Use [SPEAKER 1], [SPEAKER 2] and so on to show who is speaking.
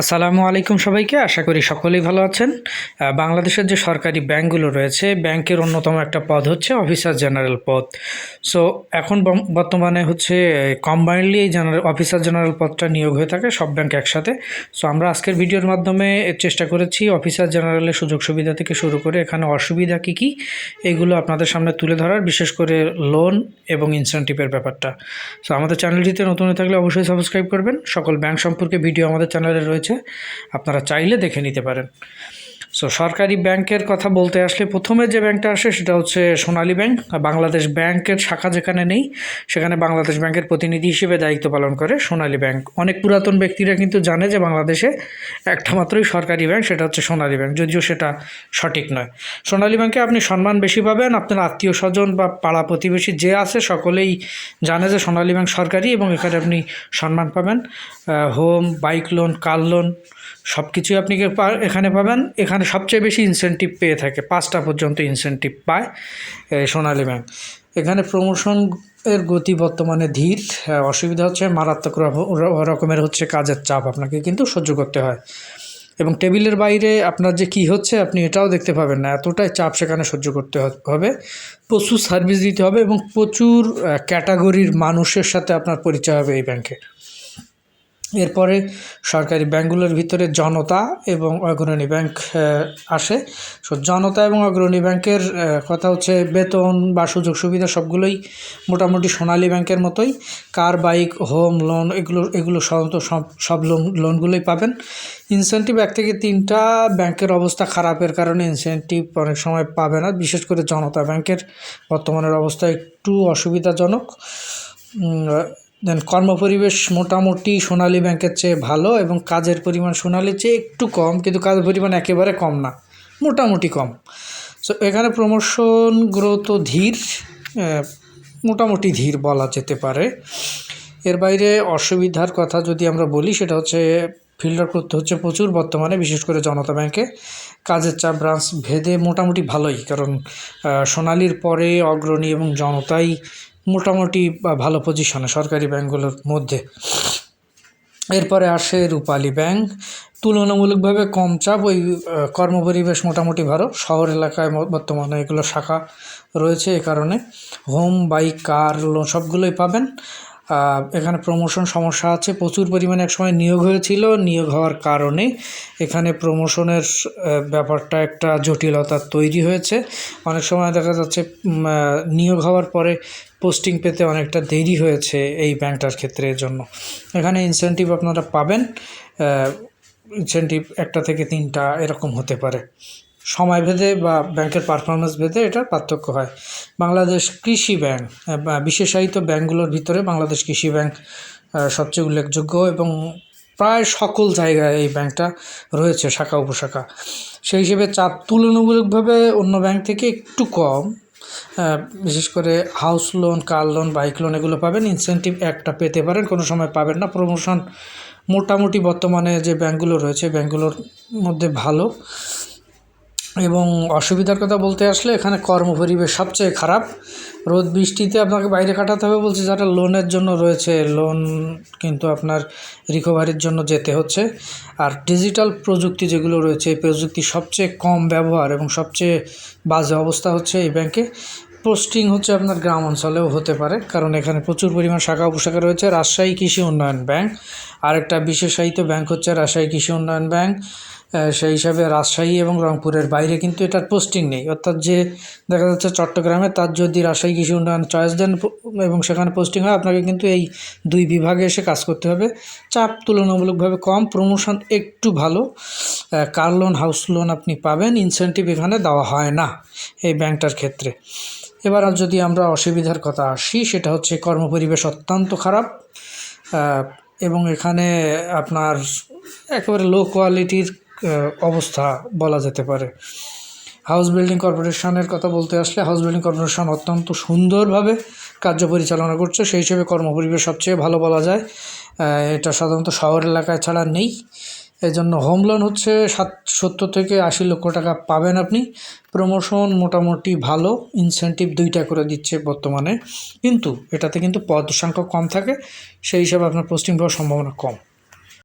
[SPEAKER 1] আসসালামু আলাইকুম সবাইকে। আশা করি সকলেই ভালো আছেন। বাংলাদেশের যে সরকারি ব্যাংকগুলো রয়েছে, ব্যাংকের অন্যতম একটা পদ হচ্ছে অফিসার জেনারেল পদ। সো এখন বর্তমানে হচ্ছে কম্বাইন্ডলি এই জেনারেল, অফিসার জেনারেল পদটা নিয়োগ হয়ে থাকে, সব ব্যাংক একসাথে। সো আমরা আজকের ভিডিওর মাধ্যমে চেষ্টা করেছি অফিসার জেনারেলের সুযোগ সুবিধা থেকে শুরু করে এখানে অসুবিধা কী কী, এগুলো আপনাদের সামনে তুলে ধরার, বিশেষ করে লোন এবং ইনসেন্টিভের ব্যাপারটা। সো আমাদের চ্যানেলটিতে নতুন থাকলে অবশ্যই সাবস্ক্রাইব করবেন। সকল ব্যাংক সম্পর্কে ভিডিও আমাদের চ্যানেলে রয়েছে। আপনারা চাইলে দেখে নিতে পারেন। সো সরকারি ব্যাংকের কথা বলতে আসলে প্রথমে যে ব্যাংকটা আসে সেটা হচ্ছে সোনালী ব্যাংক বাংলাদেশ ব্যাংকের শাখা যেখানে নেই, সেখানে বাংলাদেশ ব্যাংকের প্রতিনিধি হিসেবে দায়িত্ব পালন করে সোনালী ব্যাংক। অনেক পুরাতন ব্যক্তিরা কিন্তু জানে যে বাংলাদেশে একটা মাত্রই সরকারি ব্যাংক, সেটা হচ্ছে সোনালী ব্যাংক, যদিও সেটা সঠিক নয়। সোনালী ব্যাংকে আপনি সম্মান বেশি পাবেন, আপনার আত্মীয় স্বজন বা পাড়া প্রতিবেশী যে আছে সকলেই জানে যে সোনালী ব্যাংক সরকারি এবং এখানে আপনি সম্মান পাবেন। Home bike loan car loan সব কিছুই আপনি এখানে পাবেন। এখানে সবচেয়ে বেশি ইনসেন্টিভ পেয়ে থাকে, পাঁচটা পর্যন্ত ইনসেন্টিভ পায় সোনালী ব্যাংক এখানে প্রমোশন এর গতি বর্তমানে ধীর অসুবিধা হচ্ছে মারাত্মক রকমের হচ্ছে কাজের চাপ আপনাকে কিন্তু সহ্য করতে হয়। এবং টেবিলের বাইরে আপনার যে কি হচ্ছে, আপনি এটাও দেখতে পাবেন না, এতটাই চাপ সেখানে সহ্য করতে হবে। প্রচুর সার্ভিস দিতে হবে এবং প্রচুর ক্যাটাগরির মানুষের সাথে আপনার পরিচয় হবে এই ব্যাংকে এরপরে সরকারি ব্যাংকগুলোর ভিতরে জনতা এবং অগ্রণী ব্যাংক আসে। সো জনতা এবং অগ্রণী ব্যাংকের কথা হচ্ছে বেতন বা সুযোগ সুবিধা সবগুলোই মোটামুটি সোনালী ব্যাংকের মতোই। কার বাইক, হোম লোন এগুলো এগুলো সাধারণত সব সব লোন, লোনগুলোই পাবেন। ইনসেন্টিভ এক থেকে তিনটা ব্যাংকের অবস্থা খারাপের কারণে ইনসেন্টিভ অনেক সময় পাবে না। বিশেষ করে জনতা ব্যাংকের বর্তমানের অবস্থা একটু অসুবিধাজনক। দেন কর্মপরিবেশ মোটামুটি সোনালী ব্যাংকের চেয়ে ভালো এবং কাজের পরিমাণ সোনালীর চেয়ে একটু কম, কিন্তু কাজের পরিমাণ একেবারে কম না, মোটামুটি কম। সো এখানে প্রমোশন গ্রোথ ধীর মোটামুটি ধীর বলা যেতে পারে। এর বাইরে অসুবিধার কথা যদি আমরা বলি, সেটা হচ্ছে ফিল্টার করতে হচ্ছে প্রচুর বর্তমানে, বিশেষ করে জনতা ব্যাংকে। কাজের চাপ ব্রাঞ্চ ভেদে মোটামুটি ভালোই, কারণ সোনালির পরে অগ্রণী এবং জনতাই মোটামুটি ভালো পজিশনে সরকারি ব্যাংকগুলোর মধ্যে। এরপরে আসে রূপালী ব্যাংক। তুলনামূলকভাবে কম চাপ, ওই কর্মপরিবেশ মোটামুটি ভালো। শহর এলাকায় বর্তমানে এগুলো শাখা রয়েছে এ কারণে। হোম, বাইক, কার, লোন সবগুলোই পাবেন। এখানে প্রমোশন সমস্যা আছে। প্রচুর পরিমাণে একসময় নিয়োগ হয়েছিল। নিয়োগ হওয়ার কারণে এখানে প্রমোশনের ব্যাপারটা একটা জটিলতা তৈরি হয়েছে। অনেক সময় দেখা যাচ্ছে নিয়োগ হওয়ার পরে পোস্টিং পেতে অনেকটা দেরি হয়েছে এই ব্যাংকটার ক্ষেত্রে জন্য। এখানে ইনসেন্টিভ আপনারা পাবেন। ইনসেন্টিভ একটা থেকে তিনটা এরকম হতে পারে। সময় ভেদে বা ব্যাংকের পারফরমেন্স ভেদে এটার পার্থক্য হয়। বাংলাদেশ কৃষি ব্যাংক বিশেষায়িত ব্যাংকগুলোর ভিতরে বাংলাদেশ কৃষি ব্যাংক সবচেয়ে উল্লেখযোগ্য এবং প্রায় সকল জায়গায় এই ব্যাংকটা রয়েছে, শাখা, উপশাখা। সেই হিসেবে চাপ তুলনামূলকভাবে অন্য ব্যাংক থেকে একটু কম। বিশেষ করে house loan car loan bike loan এগুলো পাবেন। ইনসেন্টিভ একটা পেতে পারেন, কোনো সময় পাবেন না। প্রমোশন মোটামুটি বর্তমানে যে ব্যাংকগুলো রয়েছে, ব্যাংকগুলোর মধ্যে ভালো। এবং অসুবিধার কথা বলতে আসলে এখানে কর্ম পরিবেশ সবচেয়ে খারাপ। রোদ বৃষ্টিতে আপনাকে বাইরে কাটাতে হবে বলছে, যারা লোনের জন্য রয়েছে, লোন কিন্তু আপনার রিকভারির জন্য যেতে হচ্ছে। আর ডিজিটাল প্রযুক্তি যেগুলো রয়েছে, এই প্রযুক্তি সবচেয়ে কম ব্যবহার এবং সবচেয়ে বাজে অবস্থা হচ্ছে এই ব্যাংকে। পোস্টিং হচ্ছে আপনার গ্রাম অঞ্চলেও হতে পারে, কারণ এখানে প্রচুর পরিমাণ শাখা উপশাখা রয়েছে। রাজশাহী কৃষি উন্নয়ন ব্যাংক। আরেকটা বিশেষায়িত ব্যাংক হচ্ছে রাজশাহী কৃষি উন্নয়ন ব্যাংক। সেই হিসাবে রাজশাহী এবং রংপুরের বাইরে কিন্তু এটার পোস্টিং নেই। অর্থাৎ যে দেখা যাচ্ছে চট্টগ্রামে তার যদি রাজশাহী কৃষি উন্নয়ন চয়েস দেন এবং সেখানে পোস্টিং হয়, আপনাকে কিন্তু এই দুই বিভাগে এসে কাজ করতে হবে। চাপ তুলনামূলকভাবে কম প্রমোশন একটু ভালো। কার লোন হাউস লোন আপনি পাবেন ইনসেন্টিভ এখানে দেওয়া হয় না এই ব্যাংকটার ক্ষেত্রে। এবার যদি আমরা অসুবিধার কথা আসি, সেটা হচ্ছে কর্মপরিবেশ অত্যন্ত খারাপ। এবং এখানে আপনার একেবারে লো কোয়ালিটির অবস্থা বলা যেতে পারে। হাউস বিল্ডিং কর্পোরেশনের কথা বলতে আসলে হাউস বিল্ডিং কর্পোরেশন অত্যন্ত সুন্দরভাবে কার্য পরিচালনা করছে। সেই হিসেবে কর্মপরিবেশ সবচেয়ে ভালো বলা যায়। এটা সাধারণত শহর এলাকায় ছাড়া নেই। এই জন্য হোম লোন হচ্ছে সাত সত্তর থেকে আশি লক্ষ টাকা পাবেন আপনি। প্রমোশন মোটামুটি ভালো। ইনসেন্টিভ দুইটা করে দিচ্ছে বর্তমানে। কিন্তু এটাতে কিন্তু পদ সংখ্যা কম থাকে। সেই হিসাবে আপনার পোস্টিং পাওয়ার সম্ভাবনা কম।